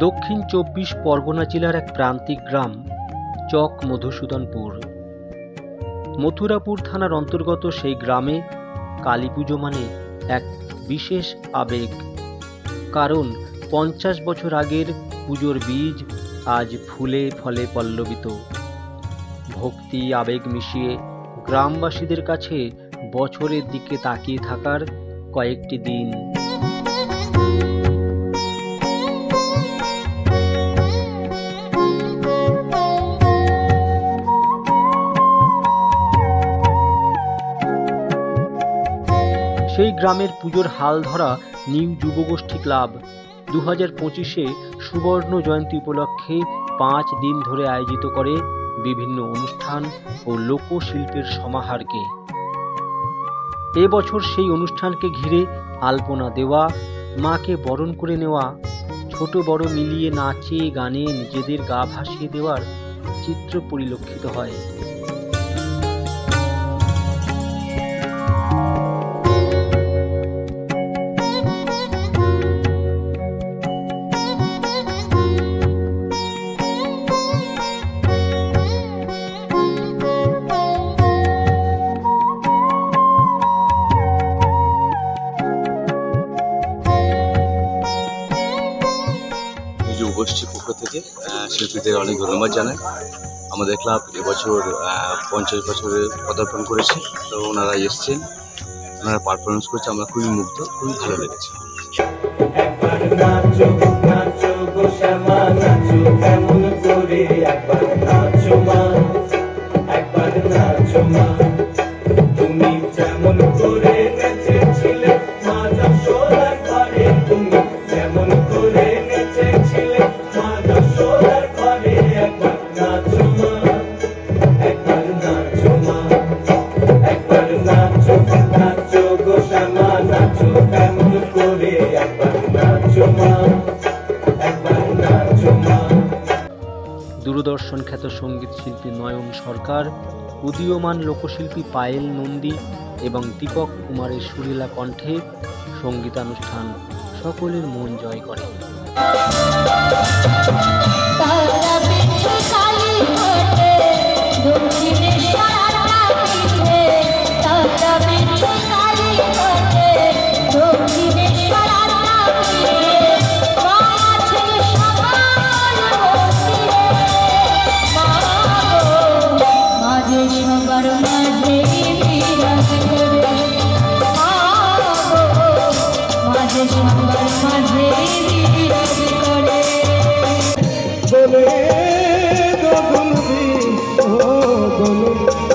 দক্ষিণ চব্বিশ পরগনা জেলার এক প্রান্তিক গ্রাম, চক মধুসূদনপুর। মথুরাপুর থানার অন্তর্গত সেই গ্রামে কালী পুজো মানে এক বিশেষ আবেগ। কারণ পঞ্চাশ বছর আগের পুজোর বীজ আজ ফুলে ফলে পল্লবিত। ভক্তি, আবেগ মিশিয়ে গ্রামবাসীদের কাছে বছরের দিকে তাকিয়ে থাকার কয়েকটি দিন। সেই গ্রামের পুজোর হাল ধরা নিউ যুবগোষ্ঠী ক্লাব। দু হাজার পঁচিশে সুবর্ণ জয়ন্তী উপলক্ষে পাঁচ দিন ধরে আয়োজিত করে বিভিন্ন অনুষ্ঠান ও লোকশিল্পের সমাহারকে। এবছর সেই অনুষ্ঠানকে ঘিরে আলপনা দেওয়া, মাকে বরণ করে নেওয়া, ছোট বড় মিলিয়ে নাচে গানে নিজেদের গা ভাসিয়ে দেওয়ার চিত্র পরিলক্ষিত হয়। নিজ গোষ্ঠীর পক্ষ থেকে শিল্পীদের অনেক ধন্যবাদ জানাই। আমাদের ক্লাব এবছর পঞ্চাশ বছরে পদার্পণ করেছে। তো ওনারা এসছেন, ওনারা পারফরমেন্স করছে। আমরা খুবই মুগ্ধ, খুবই ভালো লেগেছে। একবার নাচো মা। দূরদর্শন খ্যাত সংগীত শিল্পী নয়ন সরকার, উদীয়মান লোকশিল্পী পায়েল নন্দী এবং দীপক কুমারের সুরিলা কণ্ঠে সঙ্গীতানুষ্ঠান সকলের মন জয় করে।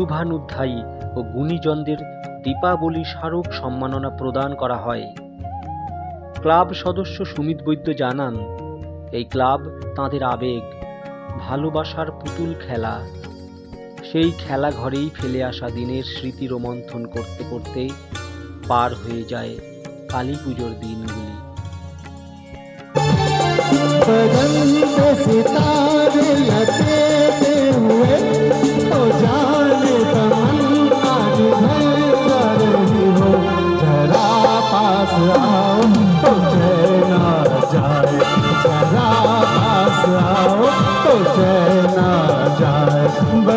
শুভানুধ্যায়ী ও গুণীজনদের দীপাবলি স্মারক সম্মাননা প্রদান করা হয়। ক্লাব সদস্য সুমিত বৈদ্য জানান, এই ক্লাব তাঁদের আবেগ, ভালোবাসার পুতুল খেলা। সেই খেলা ঘরেই ফেলে আসা দিনের স্মৃতি রোমন্থন করতে করতে পার হয়ে যায় কালী পুজোর দিনগুলি। আসরাও তোছে না যায় সারা আসরাও তোছে না যায়